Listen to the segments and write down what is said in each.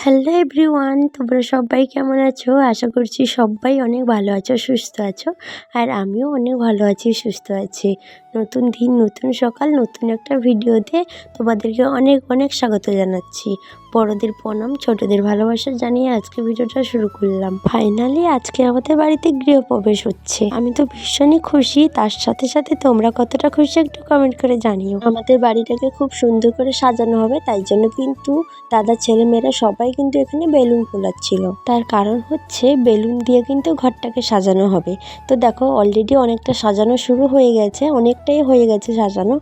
Hello everyone তোমরা সবাই কেমন আছো? আশা করছি সবাই অনেক ভালো আছো, সুস্থ আছো, আর আমিও অনেক ভালো আছি, সুস্থ আছি। নতুন দিন, নতুন সকাল, নতুন একটা ভিডিওতে তোমাদেরকে অনেক অনেক স্বাগত জানাচ্ছি। বড়দের প্রণাম, ছোটদের ভালোবাসা জানিয়ে আজকে ভিডিওটা শুরু করলাম। ফাইনালি আজকে আমাদের বাড়িতে গৃহপ্রবেশ হচ্ছে। আমি তো ভীষণই খুশি, তার সাথে সাথে তোমরা কতটা খুশি একটু কমেন্ট করে জানিও। আমাদের বাড়িটাকে খুব সুন্দর করে সাজানো হবে, তাই জন্য কিন্তু দাদা ছেলে মেয়েরা সবাই কিন্তু এখানে বেলুন ফোলাচ্ছিল। তার কারণ হচ্ছে বেলুন দিয়ে কিন্তু ঘরটাকে সাজানো হবে। তো দেখো অলরেডি অনেকটা সাজানো শুরু হয়ে গেছে অনেকটাই হয়ে গেছে সাজানো।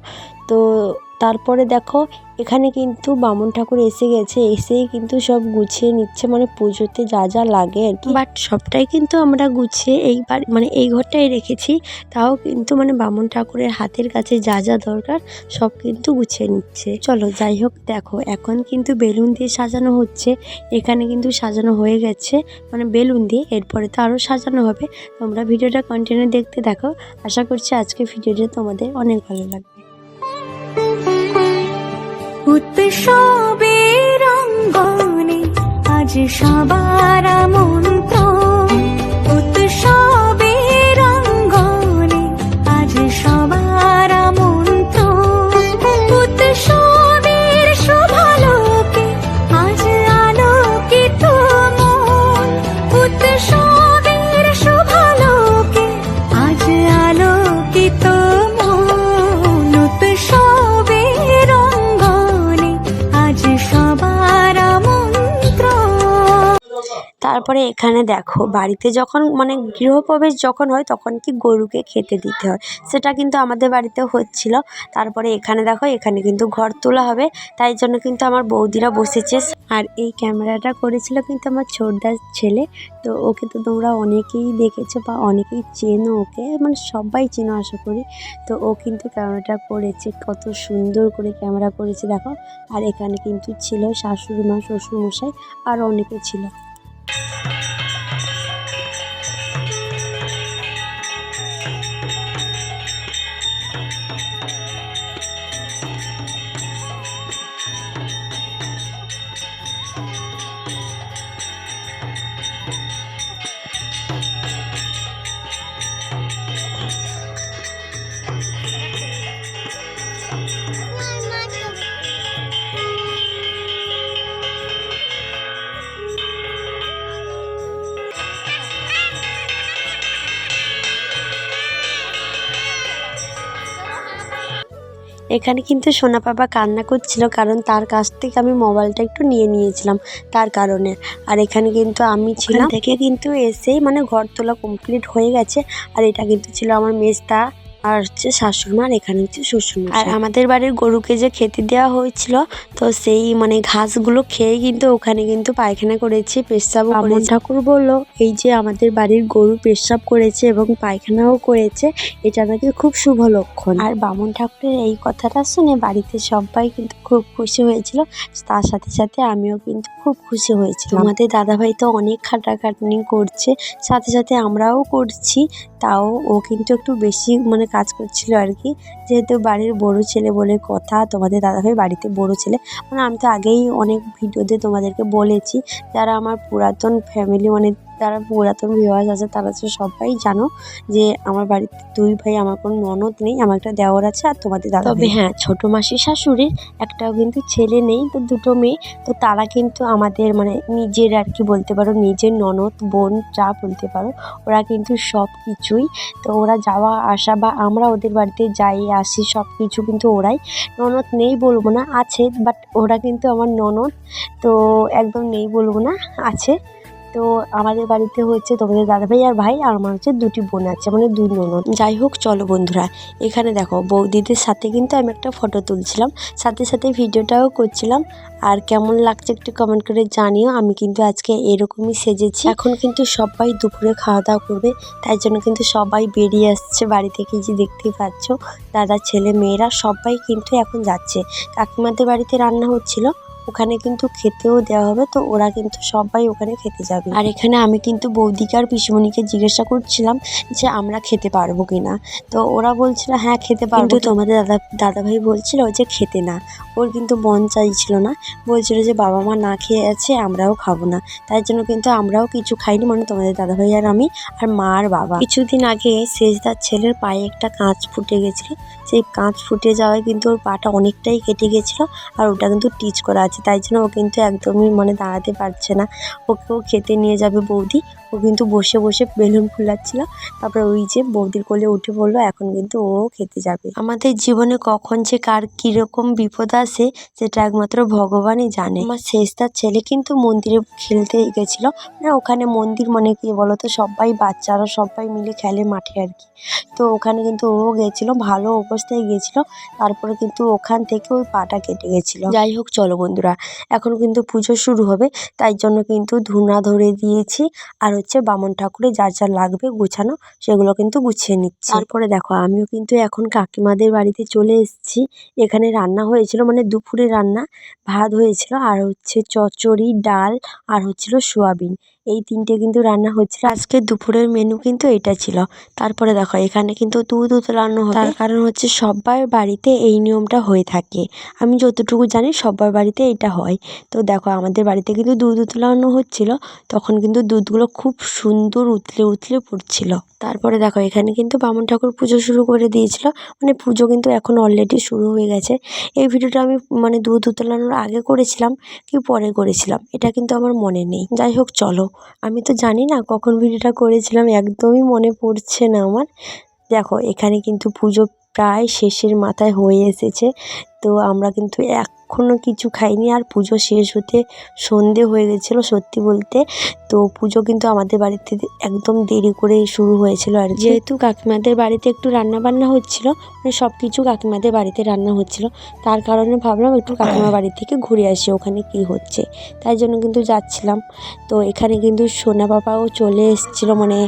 তো তারপরে দেখো, এখানে কিন্তু বামুন ঠাকুর এসে গেছে। এসেই কিন্তু সব গুছিয়ে নিচ্ছে মানে পুজোতে যা যা লাগে আর কি। বাট সবটাই কিন্তু আমরা গুছিয়ে এই বাড়ি মানে এই ঘরটাই রেখেছি। তাও কিন্তু মানে বামুন ঠাকুরের হাতের কাছে যা যা দরকার, সব কিন্তু গুছিয়ে নিচ্ছে। চলো, যাই হোক, দেখো, এখন কিন্তু বেলুন দিয়ে সাজানো হচ্ছে। এখানে কিন্তু সাজানো হয়ে গেছে মানে বেলুন দিয়ে। এরপরে তো আরও সাজানো হবে। তোমরা ভিডিওটা কন্টিনিউ দেখতে দেখো। আশা করছি আজকে ভিডিওটা তোমাদের অনেক ভালো লাগবে। উৎসবের রঙ্গনে আজ সবার মন্ত্র তারপরে এখানে দেখো, বাড়িতে যখন মানে গৃহপ্রবেশ যখন হয় তখন কি গরুকে খেতে দিতে হয়? সেটা কিন্তু আমাদের বাড়িতে হচ্ছিল। তারপরে এখানে দেখো, এখানে কিন্তু ঘর তোলা হবে। তাই জন্য কিন্তু আমার বৌদিরা বসেছে। আর এই ক্যামেরাটা করেছিল কিন্তু আমার ছোটদার ছেলে। তো ওকে তো তোমরা অনেকেই দেখেছ বা অনেকেই চেনো ওকে। মানে সবাই চেনো আশা করি। তো ও কিন্তু ক্যামেরাটা করেছে, কত সুন্দর করে ক্যামেরা করেছে, দেখো। আর এখানে কিন্তু ছিল শাশুড়ি মা, শ্বশুরমশাই আর অনেকে ছিল। এখানে কিন্তু সোনা পাপা কান্না করছিল কারণ তার কাছ থেকে আমি মোবাইলটা একটু নিয়ে নিয়েছিলাম তার কারণে। আর এখানে কিন্তু আমি ছিলাম। থেকে কিন্তু এসেই মানে ঘর তোলা কমপ্লিট হয়ে গেছে। আর এটা কিন্তু ছিল আমার মেজদা আর হচ্ছে শাশুড়ি আর এখানে হচ্ছে শ্বশুর আর আমাদের বাড়ির গরুকে যে খেতে দেওয়া হয়েছিল তো সেই মানে ঘাসগুলো খেয়ে কিন্তু ওখানে কিন্তু পায়খানা করেছে পেশাবও করেছে। ঠাকুর বলল এই যে আমাদের বাড়ির গরু পেশাব করেছে এবং পায়খানাও করেছে এটা নাকি খুব শুভ লক্ষণ। আর বামুন ঠাকুরের এই কথাটা শুনে বাড়িতে সবাই কিন্তু খুব খুশি হয়েছিল। তার সাথে সাথে আমিও কিন্তু খুব খুশি হয়েছিলাম। আমাদের দাদাভাই তো অনেক খাটাখাটনি করছে সাথে সাথে আমরাও করছি তাও ও কিন্তু একটু বেশি মানে কাজ করছিল আর কি। যেহেতু বাড়ির বড় ছেলে বলে কথা, তোমাদের দাদাভাই বাড়িতে বড় ছেলে মানে আমি তো আগেই অনেক ভিডিওতে তোমাদেরকে বলেছি, যারা আমার পুরাতন ফ্যামিলি মানে যারা পুরাতন ভিউয়ার্স আছে তারা তো সবাই জানো যে আমার বাড়িতে দুই ভাই আমার কোনো ননদ নেই আমার একটা দেওয়ার আছে আর তোমাদের দাদা তবে হ্যাঁ ছোট মাসি শাশুড়ির একটাও কিন্তু ছেলে নেই তো দুটো মেয়ে তো তারা কিন্তু আমাদের মানে নিজের আর কি বলতে পারো নিজের ননদ বোন যা বলতে পারো ওরা কিন্তু সব কিছুই তো ওরা যাওয়া আসা বা আমরা ওদের বাড়িতে যাই আসি সব কিছু কিন্তু ওরাই। ননদ নেই বলব না আছে বাট ওরা কিন্তু আমার ননদ তো একদম নেই বলব না আছে। তো আমাদের বাড়িতে হচ্ছে তোমাদের দাদাভাই আর ভাই, আর আমার হচ্ছে দুটি বোন আছে মানে দুই ননদ। যাই হোক, চলো বন্ধুরা, এখানে দেখো, বৌদিদের সাথে কিন্তু আমি একটা ফটো তুলছিলাম। সাথে সাথে ভিডিওটাও করছিলাম। আর কেমন লাগছে একটু কমেন্ট করে জানিও। আমি কিন্তু আজকে এরকমই সেজেছি। এখন কিন্তু সবাই দুপুরে খাওয়া দাওয়া করবে, তাই জন্য কিন্তু সবাই বেরিয়ে আসছে বাড়ি থেকে যে দেখতেই পাচ্ছ, দাদা, ছেলে, মেয়েরা সবাই কিন্তু এখন যাচ্ছে। কাকিমাদের বাড়িতে রান্না হচ্ছিল। ওখানে কিন্তু খেতেও দেওয়া হবে, তো ওরা কিন্তু সবাই ওখানে খেতে যাবে। আর এখানে আমি কিন্তু বৌদিকে আর পিসিমণিকে জিজ্ঞাসা করছিলাম যে আমরা খেতে পারব কিনা। তো ওরা বলছিল হ্যাঁ খেতে পারব। তোমাদের দাদা, দাদাভাই বলছিল যে খেতে না। ওর কিন্তু মন চাইছিল না। বলছিল যে বাবা মা না খেয়ে আছে, আমরাও খাব না। তাই জন্য কিন্তু আমরাও কিছু খাইনি মানে তোমাদের দাদাভাই আর আমি, আর মা আর বাবা। কিছুদিন আগে শেষদার ছেলের পায়ে একটা কাঁচ ফুটে গেছিল। সেই কাঁচ ফুটে যাওয়ায় কিন্তু ওর পাটা অনেকটাই কেটে গেছিল, আর ওটা কিন্তু টিচ করা আছে। তাই জন্য ও কিন্তু একদমই মানে দাঁড়াতে পারছে না। ওকেও খেতে নিয়ে যাবে বৌদি। ও কিন্তু বসে বসে বেলুন ফুলাচ্ছিল। তারপরে ওই যে বৌদির কোলে উঠে পড়ল এখন কিন্তু ও খেতে যাবে। আমাদের জীবনে কখন যে কার কীরকম বিপদ আসে, সেটা একমাত্র ভগবানই জানে। আমার শেষদার ছেলে কিন্তু মন্দিরে খেলতে গেছিল। মানে ওখানে মন্দির মানে কি বলতো? সবাই বাচ্চারা সবাই মিলে খেলে মাঠে আর কি। তো ওখানে কিন্তু ও গেছিল, ভালো অবস্থায় গেছিল। তারপরে কিন্তু ওখান থেকে ওই পাটা কেটে গেছিল। যাই হোক, চলো বন্ধুরা এখন কিন্তু পুজো শুরু হবে, তাই জন্য কিন্তু ধুনা ধরে দিয়েছি। আর হচ্ছে বামন ঠাকুরের যা যা লাগবে গোছানো, সেগুলো কিন্তু গুছিয়ে নিচ্ছি। তারপরে দেখো, আমিও কিন্তু এখন কাকিমাদের বাড়িতে চলে এসেছি। এখানে রান্না হয়েছিল মানে দুপুরে রান্না, ভাত হয়েছিল, আর হচ্ছে চচ্চড়ি, ডাল, আর হচ্ছিল সোয়াবিন। এই তিনটে কিন্তু রান্না হচ্ছিল আজকে দুপুরের মেনু কিন্তু এটা ছিল। তারপরে দেখো, এখানে কিন্তু দুধ উতলানো তার কারণ হচ্ছে সবার বাড়িতে এই নিয়মটা হয়ে থাকে। আমি যতটুকু জানি সবার বাড়িতে এটা হয়। তো দেখো, আমাদের বাড়িতে কিন্তু দুধ উতলানো হচ্ছিল। তখন কিন্তু দুধগুলো খুব সুন্দর উতলে উতলে পড়ছিল। তারপরে দেখো, এখানে কিন্তু বামন ঠাকুর পুজো শুরু করে দিয়েছিল। মানে পুজো কিন্তু এখন অলরেডি শুরু হয়ে গেছে। এই ভিডিওটা আমি মানে দুধ উতলানোর আগে করেছিলাম, কি পরে করেছিলাম, এটা কিন্তু আমার মনে নেই। যাই হোক, চলো। আমি তো জানি না কখন ভিডিওটা করেছিলাম, একদমই মনে পড়ছে না আমার। দেখো, এখানে কিন্তু পুজো প্রায় শেষের মাথায় হয়ে এসেছে। তো আমরা কিন্তু এখনও কিছু খাইনি আর পুজো শেষ হতে সন্ধে হয়ে গেছিল সত্যি বলতে। তো পুজো কিন্তু আমাদের বাড়িতে একদম দেরি করে শুরু হয়েছিল আর যেহেতু কাকিমাদের বাড়িতে একটু রান্না বান্না হচ্ছিল মানে সব কিছু কাকিমাদের বাড়িতে রান্না হচ্ছিল, তার কারণে ভাবলাম একটু কাকিমা বাড়ি থেকে ঘুরে আসি ওখানে কি হচ্ছে। তাই জন্য কিন্তু যাচ্ছিলাম। তো এখানে কিন্তু সোনা বাবাও চলে এসেছিল মানে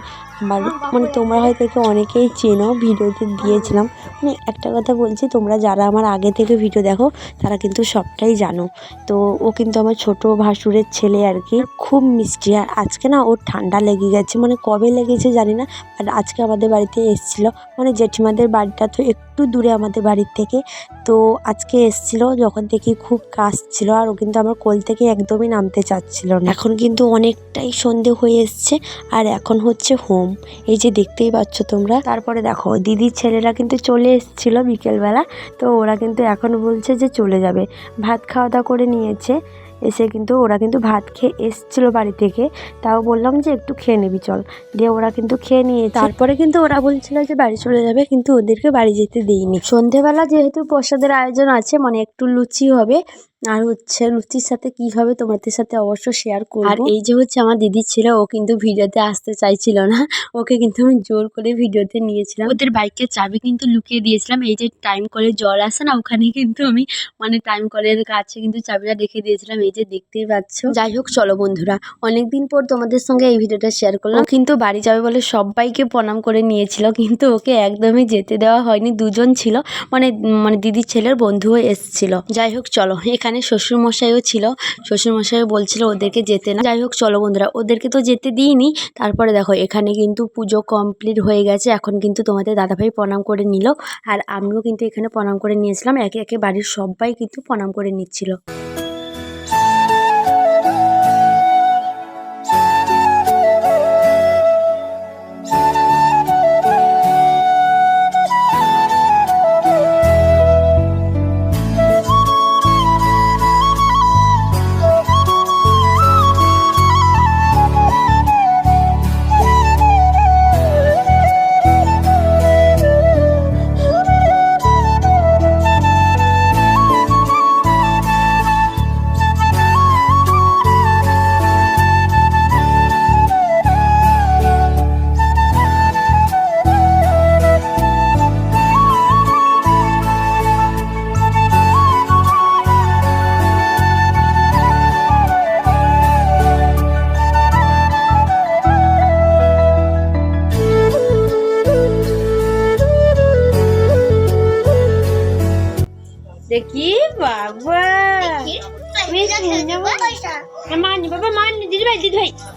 আমার মানে তোমরা হয়তো একে অনেকেই চেনো, ভিডিওতে দিয়েছিলাম। মানে একটা কথা বলছি, তোমরা যারা আমার আগে থেকে ভিডিও দেখো, তারা কিন্তু সবটাই জানো। তো ও কিন্তু আমার ছোট ভাসুরের ছেলে আর কি। খুব মিষ্টি। আর আজকে না ওর ঠান্ডা লেগে গেছে। মানে কবে লেগেছে জানি না আর আজকে আমাদের বাড়িতে এসেছিল। মানে জেঠিমাদের বাড়িটা তো একটু দূরে আমাদের বাড়ির থেকে। তো আজকে এসেছিল যখন থেকে খুব কাশছিল আর ও কিন্তু আমার কোল থেকে একদমই নামতে চাচ্ছিল না। এখন কিন্তু অনেকটাই সন্ধে হয়ে এসছে আর এখন হচ্ছে হোম এই যে দেখতেই পাচ্ছ তোমরা। তারপরে দেখো, দিদির ছেলেরা কিন্তু চলে এসেছিল বিকেলবেলা। তো ওরা কিন্তু এখন বলছে যে চলে যাবে। ভাত খাওয়া দাওয়া করে নিয়েছে। এসে কিন্তু ওরা কিন্তু ভাত খেয়ে এসছিল বাড়ি থেকে। তাও বললাম যে একটু খেয়ে নিবি, চল। দিয়ে ওরা কিন্তু খেয়ে নিয়ে তারপরে কিন্তু ওরা বলছিল যে বাড়ি চলে যাবে, কিন্তু ওদেরকে বাড়ি যেতে দিইনি সন্ধেবেলা যেহেতু প্রসাদের আয়োজন আছে মানে একটু লুচি হবে আর হচ্ছে লুচির সাথে কি হবে তোমাদের সাথে অবশ্য শেয়ার করব? আর এই যে হচ্ছে আমার দিদির ছেলে ও কিন্তু ভিডিওতে আসতে চাইছিল না। ওকে কিন্তু আমি জোর করে ভিডিওতে নিয়েছিলাম। ওদের বাইকের চাবি কিন্তু লুকিয়ে দিয়েছিলাম। এই যে টাইম কলের জল আসে না ওখানে কিন্তু আমি মানে টাইম কলের কাছে কিন্তু চাবিটা রেখে দিয়েছিলাম। এই যে দেখতেই পাচ্ছ। যাই হোক চলো বন্ধুরা অনেকদিন পর তোমাদের সঙ্গে এই ভিডিওটা শেয়ার করলাম। কিন্তু বাড়ি যাবে বলে সবাইকে প্রণাম করে নিয়েছিল কিন্তু ওকে একদমই যেতে দেওয়া হয়নি। দুজন ছিল মানে মানে দিদির ছেলের বন্ধুও এসেছিল। যাই হোক চলো এখানে শ্বশুরমশাইও ছিল। শ্বশুরমশাইও বলছিল ওদেরকে যেতে না। যাই হোক, চলো বন্ধুরা, ওদেরকে তো যেতে দিইনি। তারপরে দেখো, এখানে কিন্তু পুজো কমপ্লিট হয়ে গেছে। এখন কিন্তু তোমাদের দাদাভাই প্রণাম করে নিল। আর আমিও কিন্তু এখানে প্রণাম করে নিয়েছিলাম। একে একে বাড়ির সবাই কিন্তু প্রণাম করে নিচ্ছিল।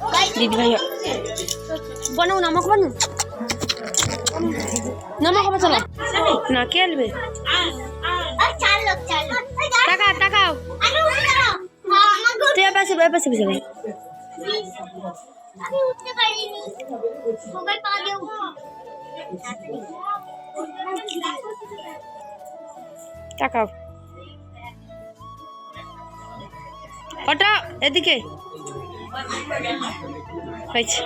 দিদি ভাই দিদি ভাই বানাও না আমাকে বানাও না আমাকে বাবা চলো না কে আলবে চার লোক চার লোক টাকা টাকাও আমি উঠতে পারো আমার তুই এবার আসবি এবার আসবি ভাই আমি উঠতে পারিনি সবাই পা দিয়ে টাকাও ওটা এদিকে হয়েছে।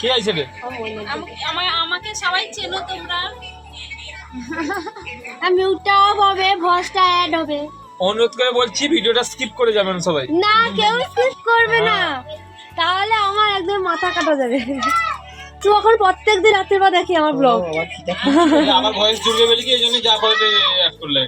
কে আইছে রে? আমাকে সবাই চেনো তোমরা। মিউটটা অফ হবে ভয়েসটা অ্যাড হবে। অনুরোধ করে বলছি ভিডিওটা স্কিপ করে যাবেন সবাই। না কেউ স্কিপ করবে না। তাহলে আমার একদম মাথা কাটা যাবে। তুই এখন প্রত্যেক দিন রাতের দেখি আমার ব্লগ আমার ভয়েস জুড়বে বলে কি এই জন্য যা করে অ্যাড করলে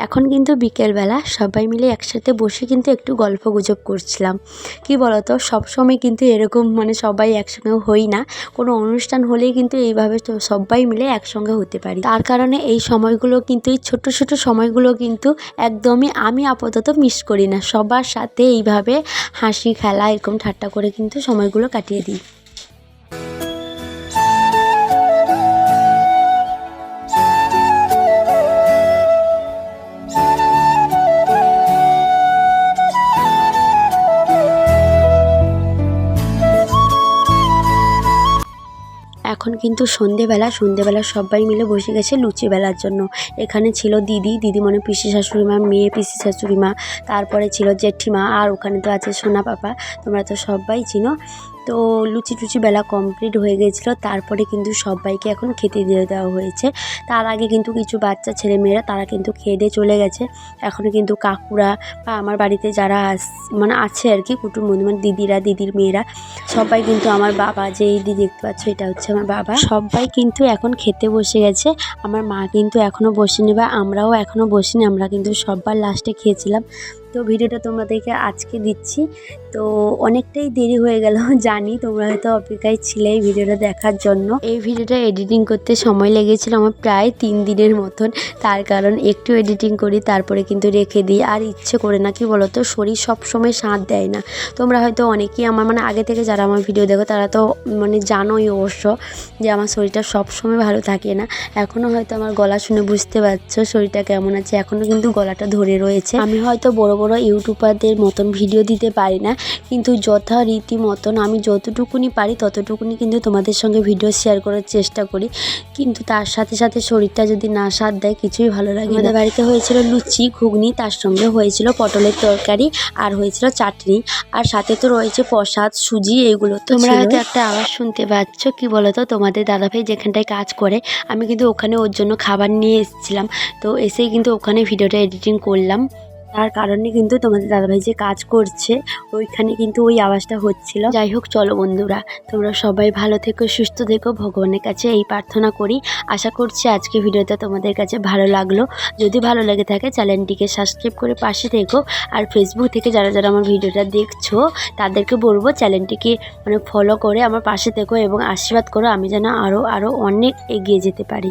এখন কিন্তু বিকেলবেলা সবাই মিলে একসাথে বসে কিন্তু একটু গল্প গুজব করছিলাম। কি বলতো? সবসময় কিন্তু এরকম মানে সবাই একসঙ্গে হই না। কোনো অনুষ্ঠান হলেই কিন্তু এইভাবে সবাই মিলে একসঙ্গে হতে পারি। তার কারণে এই সময়গুলো কিন্তু, এই ছোট ছোট সময়গুলো কিন্তু একদমই আমি আপাতত মিস করি না। সবার সাথে এইভাবে হাসি, খেলা, এরকম ঠাট্টা করে কিন্তু সময়গুলো কাটিয়ে দিই। এখন কিন্তু সন্ধেবেলা সন্ধেবেলা সবাই মিলে বসে গেছে লুচি বেলার জন্য। এখানে ছিল দিদি দিদি মানে পিসি শাশুড়ি মা, মেয়ে, পিসি শাশুড়ি মা, তারপরে ছিল জেঠিমা, আর ওখানে তো আছে সোনা পাপা। তোমরা তো সবাই চিনো। তো লুচি টুচি বেলা কমপ্লিট হয়ে গেছিল। তারপরে কিন্তু সবাইকে এখন খেতে দিয়ে দেওয়া হয়েছে। তার আগে কিন্তু কিছু বাচ্চা, ছেলেমেয়েরা তারা কিন্তু খেয়ে দিয়ে চলে গেছে। এখনও কিন্তু কাকুরা বা আমার বাড়িতে যারা আস মানে আছে আর কি কুটুম বন্ধু মানে দিদিরা, দিদির মেয়েরা, সবাই কিন্তু আমার বাবা যে এই দিদি দেখতে পাচ্ছ এটা হচ্ছে আমার বাবা। সবাই কিন্তু এখন খেতে বসে গেছে। আমার মা কিন্তু এখনও বসেনি বা আমরাও এখনও বসিনি, আমরা কিন্তু সবার লাস্টে খেয়েছিলাম। তো ভিডিওটা তোমাদেরকে আজকে দিচ্ছি। তো অনেকটাই দেরি হয়ে গেল, জানি তোমরা হয়তো অপেক্ষায় ছিলে এই ভিডিওটা দেখার জন্য। এই ভিডিওটা এডিটিং করতে সময় লেগেছিল আমার প্রায় তিন দিনের মতন। তার কারণ একটু এডিটিং করি, তারপরে কিন্তু রেখে দিই। আর ইচ্ছে করে না, কি বলো তো শরীর সব সময় সাথ দেয় না। তোমরা হয়তো অনেকেই আমার মানে আগে থেকে যারা আমার ভিডিও দেখো, তারা তো মানে জানোই অবশ্য যে আমার শরীরটা সব সময় ভালো থাকে না। এখনও হয়তো আমার গলা শুনে বুঝতে পারছ শরীরটা কেমন আছে। এখনও কিন্তু গলাটা ধরে রয়েছে। আমি হয়তো বড় বড় ইউটিউবারদের মতন ভিডিও দিতে পারি না। কিন্তু যথারীতি মতন আমি যতটুকুনি পারি ততটুকুনি কিন্তু তোমাদের সঙ্গে ভিডিও শেয়ার করার চেষ্টা করি। কিন্তু তার সাথে সাথে শরীরটা যদি না সাথ দেয় কিছুই ভালো লাগে আমাদের বাড়িতে হয়েছিল লুচি ঘুগনি তার সঙ্গে হয়েছিল পটলের তরকারি আর হয়েছিল চাটনি। আর সাথে তো রয়েছে প্রসাদ সুজি এগুলো তোমরা হয়তো একটা আওয়াজ শুনতে পাচ্ছ। কি বলতো? তোমাদের দাদাভাই যেখানটায় কাজ করে আমি কিন্তু ওখানে ওর জন্য খাবার নিয়ে এসেছিলাম। তো এসেই কিন্তু ওখানে ভিডিওটা এডিটিং করলাম। তার কারণে কিন্তু তোমাদের দাদাভাই যে কাজ করছে, ওইখানে কিন্তু ওই আওয়াজটা হচ্ছিল। যাই হোক, চলো বন্ধুরা, তোমরা সবাই ভালো থেকো, সুস্থ থেকো, ভগবানের কাছে এই প্রার্থনা করি। আশা করছি আজকে ভিডিওটা তোমাদের কাছে ভালো লাগল। যদি ভালো লেগে থাকে, চ্যানেলটিকে সাবস্ক্রাইব করে পাশে থেকো। আর ফেসবুক থেকে যারা যারা আমার ভিডিওটা দেখছ, তাদেরকে বলব চ্যানেলটিকে মানে ফলো করে আমার পাশে থেকো এবং আশীর্বাদ করো, আমি যেন আরও আরও অনেক এগিয়ে যেতে পারি।